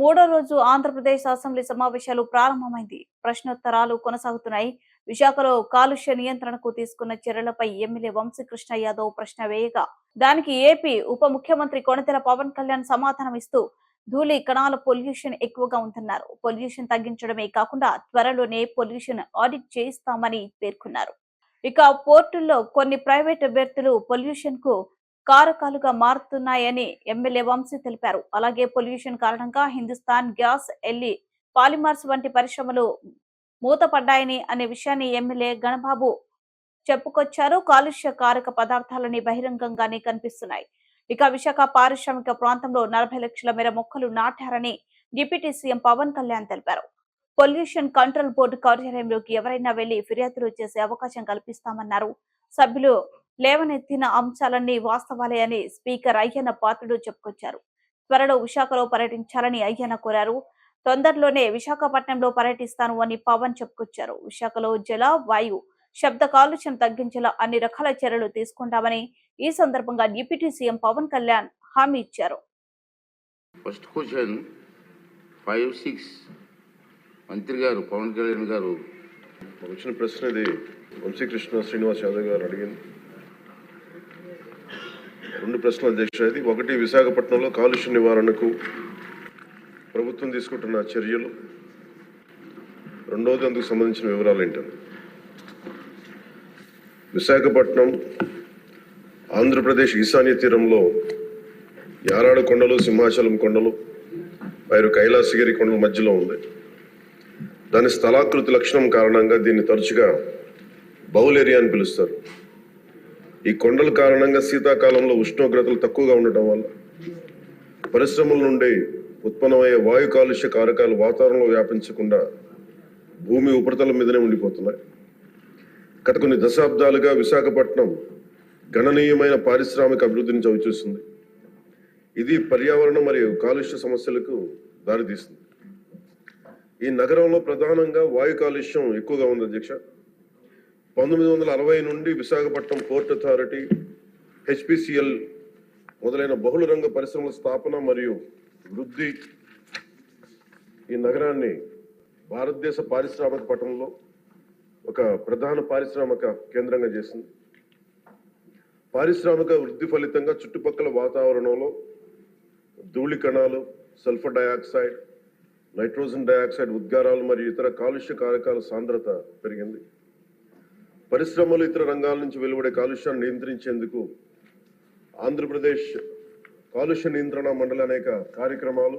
మూడో రోజు ఆంధ్రప్రదేశ్ అసెంబ్లీ సమావేశాలు ప్రారంభమైంది. ప్రశ్నోత్తరాలు కొనసాగుతున్నాయి. విశాఖలో కాలుష్య నియంత్రణకు తీసుకున్న చర్యలపై ఎమ్మెల్యే వంశీకృష్ణ యాదవ్ ప్రశ్న వేయగా దానికి ఏపీ ఉప ముఖ్యమంత్రి కొణితెల పవన్ కళ్యాణ్ సమాధానం ఇస్తూ ధూళి కణాల పొల్యూషన్ ఎక్కువగా ఉందన్నారు. పొల్యూషన్ తగ్గించడమే కాకుండా త్వరలోనే పొల్యూషన్ ఆడిట్ చేయిస్తామని పేర్కొన్నారు. ఇక పోర్టుల్లో కొన్ని ప్రైవేట్ అభ్యర్థులు పొల్యూషన్కు కారకాలుగా మారుతున్నాయని ఎమ్మెల్యే వంశీ తెలిపారు. అలాగే పొల్యూషన్ కారణంగా హిందుస్థాన్ గ్యాస్ ఎల్లి పాలిమర్స్ వంటి పరిశ్రమలు మూతపడ్డాయని అనే విషయాన్ని ఎమ్మెల్యే గణబాబు చెప్పుకొచ్చారు. కాలుష్య కారక పదార్థాలని బహిరంగంగానే కనిపిస్తున్నాయి. ఇక విశాఖ పారిశ్రామిక ప్రాంతంలో నలభై లక్షల మేర మొక్కలు నాటారని డిప్యూటీ సీఎం పవన్ కళ్యాణ్ తెలిపారు. పొల్యూషన్ కంట్రోల్ బోర్డు కార్యాలయంలోకి ఎవరైనా వెళ్ళి ఫిర్యాదులు చేసే అవకాశం కల్పిస్తామన్నారు. సభ్యులు లేవనెత్తిన అంశాలన్నీ వాస్తవాలే అని స్పీకర్ అయ్యన్న పాత్రుడు చెప్పుకొచ్చారు. త్వరలో విశాఖలో పర్యటించాలని అయ్యన్న కోరారు. తొందరలోనే విశాఖపట్నంలో పర్యటిస్తాను అని పవన్ చెప్పుకొచ్చారు. విశాఖలో జల వాయు శబ్ద కాలుష్యం తగ్గించేలా అన్ని రకాల చర్యలు తీసుకుంటామని ఈ సందర్భంగా డిప్యూటీ సీఎం పవన్ కళ్యాణ్ హామీ ఇచ్చారు. ఫస్ట్ క్వశ్చన్ ఫైవ్ సిక్స్ మంత్రి గారు పవన్ కళ్యాణ్ గారు. వచ్చిన ప్రశ్న ఇది. వంశీకృష్ణ శ్రీనివాస్ యాదవ్ గారు అడిగింది. రెండు ప్రశ్నలు అధ్యక్ష ఒకటి విశాఖపట్నంలో కాలుష్య నివారణకు ప్రభుత్వం తీసుకుంటున్న చర్యలు. రెండవది అందుకు సంబంధించిన వివరాలు ఏంటని విశాఖపట్నం ఆంధ్రప్రదేశ్ ఈశాన్య తీరంలో యారాడు కొండలు సింహాచలం కొండలు వైరు కైలాసగిరి కొండల మధ్యలో ఉంది. దాని స్థలాకృతి లక్షణం కారణంగా దీన్ని తరచుగా బౌల్ ఏరియా అని పిలుస్తారు. ఈ కొండల కారణంగా శీతాకాలంలో ఉష్ణోగ్రతలు తక్కువగా ఉండటం వల్ల పరిశ్రమల నుండి ఉత్పన్నమయ్యే వాయు కాలుష్య కారకాలు వాతావరణంలో వ్యాపించకుండా భూమి ఉపరితలం మీదనే ఉండిపోతున్నాయి. గత కొన్ని దశాబ్దాలుగా విశాఖపట్నం గణనీయమైన పారిశ్రామిక అభివృద్ధిని చవిచూస్తుంది ఇది పర్యావరణ మరియు కాలుష్య సమస్యలకు దారితీస్తుంది ఈ నగరంలో ప్రధానంగా వాయు కాలుష్యం ఎక్కువగా ఉంది అధ్యక్ష. పంతొమ్మిది వందల అరవై నుండి విశాఖపట్నం పోర్ట్ అథారిటీ హెచ్పిసిఎల్ మొదలైన బహుళ రంగ పరిశ్రమల స్థాపన మరియు వృద్ధి ఈ నగరాన్ని భారతదేశ పారిశ్రామిక పట్టణంలో ఒక ప్రధాన పారిశ్రామిక కేంద్రంగా చేసింది. పారిశ్రామిక వృద్ధి ఫలితంగా చుట్టుపక్కల వాతావరణంలో ధూళి కణాలు సల్ఫర్ డయాక్సైడ్ నైట్రోజన్ డయాక్సైడ్ ఉద్గారాలు మరియు ఇతర కాలుష్య కారకాల సాంద్రత పెరిగింది. పరిశ్రమలు ఇతర రంగాల నుంచి వెలువడే కాలుష్యాన్ని నియంత్రించేందుకు ఆంధ్రప్రదేశ్ కాలుష్య నియంత్రణ మండలి అనేక కార్యక్రమాలు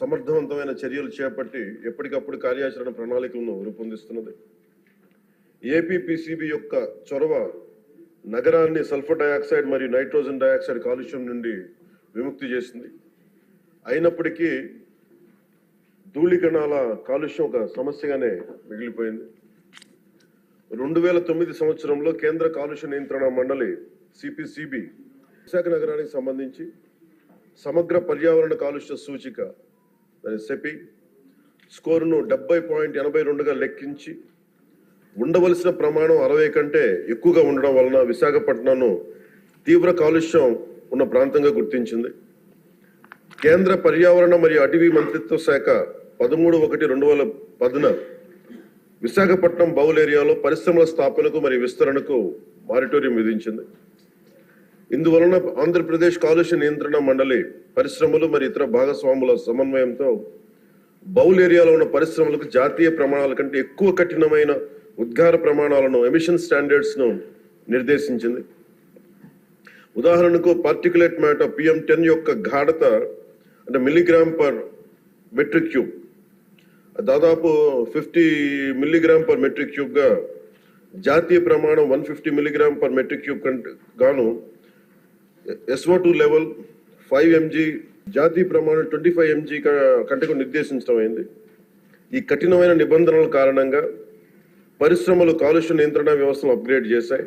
సమర్థవంతమైన చర్యలు చేపట్టి ఎప్పటికప్పుడు కార్యాచరణ ప్రణాళికలను రూపొందిస్తున్నది. ఏపీపీసీబీ యొక్క చొరవ నగరాన్ని సల్ఫర్ డయాక్సైడ్ మరియు నైట్రోజన్ డయాక్సైడ్ కాలుష్యం నుండి విముక్తి చేసింది. అయినప్పటికీ ధూళికణాల కాలుష్యం ఒక సమస్యగానే మిగిలిపోయింది. రెండు వేల తొమ్మిది సంవత్సరంలో కేంద్ర కాలుష్య నియంత్రణ మండలి సిపిసిబి విశాఖ నగరానికి సంబంధించి సమగ్ర పర్యావరణ కాలుష్య సూచిక దాని సెపి స్కోరును డెబ్బై పాయింట్ ఎనభై రెండుగా లెక్కించి ఉండవలసిన ప్రమాణం అరవై కంటే ఎక్కువగా ఉండడం వలన విశాఖపట్నంను తీవ్ర కాలుష్యం ఉన్న ప్రాంతంగా గుర్తించింది. కేంద్ర పర్యావరణ మరియు అటవీ మంత్రిత్వ శాఖ పదమూడు ఒకటి రెండు వేల పదున విశాఖపట్నం బౌల్ ఏరియాలో పరిశ్రమల స్థాపనకు మరియు విస్తరణకు మారిటోరియం విధించింది. ఇందువలన ఆంధ్రప్రదేశ్ కాలుష్య నియంత్రణ మండలి పరిశ్రమలు మరియు ఇతర భాగస్వాముల సమన్వయంతో బౌల్ ఏరియాలో ఉన్న పరిశ్రమలకు జాతీయ ప్రమాణాల కంటే ఎక్కువ కఠినమైన ఉద్గార ప్రమాణాలను ఎమిషన్ స్టాండర్డ్స్ను నిర్దేశించింది. ఉదాహరణకు పార్టికులేట్ మ్యాటర్ పిఎం టెన్ యొక్క గాఢత అంటే మిల్లీగ్రామ్ పర్ మెట్రిక్ క్యూబ్ దాదాపు ఫిఫ్టీ మిల్లీగ్రామ్ పర్ మెట్రిక్ క్యూబ్గా జాతీయ ప్రమాణం one fifty milligram per metric cube గాను SO two level five mg జాతీయ ప్రమాణం ట్వంటీ ఫైవ్ ఎంజీ కంటే నిర్దేశించడం అయింది. ఈ కఠినమైన నిబంధనల కారణంగా పరిశ్రమలు కాలుష్య నియంత్రణ వ్యవస్థను అప్గ్రేడ్ చేశాయి.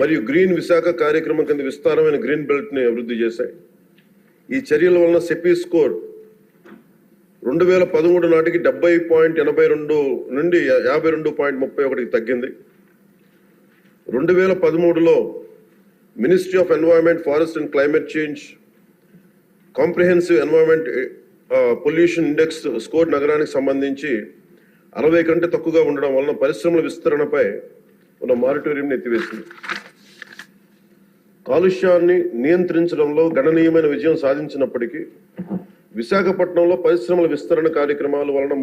మరియు గ్రీన్ విశాఖ కార్యక్రమం కింద విస్తారమైన గ్రీన్ బెల్ట్ని అభివృద్ధి చేశాయి. ఈ చర్యల వలన సెపీ స్కోర్ రెండు వేల పదమూడు నాటికి డెబ్బై పాయింట్ ఎనభై రెండు నుండి యాభై రెండు పాయింట్ ముప్పై ఒకటికి తగ్గింది. రెండు వేల పదమూడులో ministry of environment forest and climate change comprehensive environment pollution index score నగరానికి సంబంధించి అరవై కంటే తక్కువగా ఉండడం వలన పరిశ్రమల విస్తరణపై ఉన్న మారిటోరియంని ఎత్తివేసింది. కాలుష్యాన్ని నియంత్రించడంలో గణనీయమైన విజయం సాధించినప్పటికీ విశాఖపట్నంలో పరిశ్రమల విస్తరణ కార్యక్రమాల వలన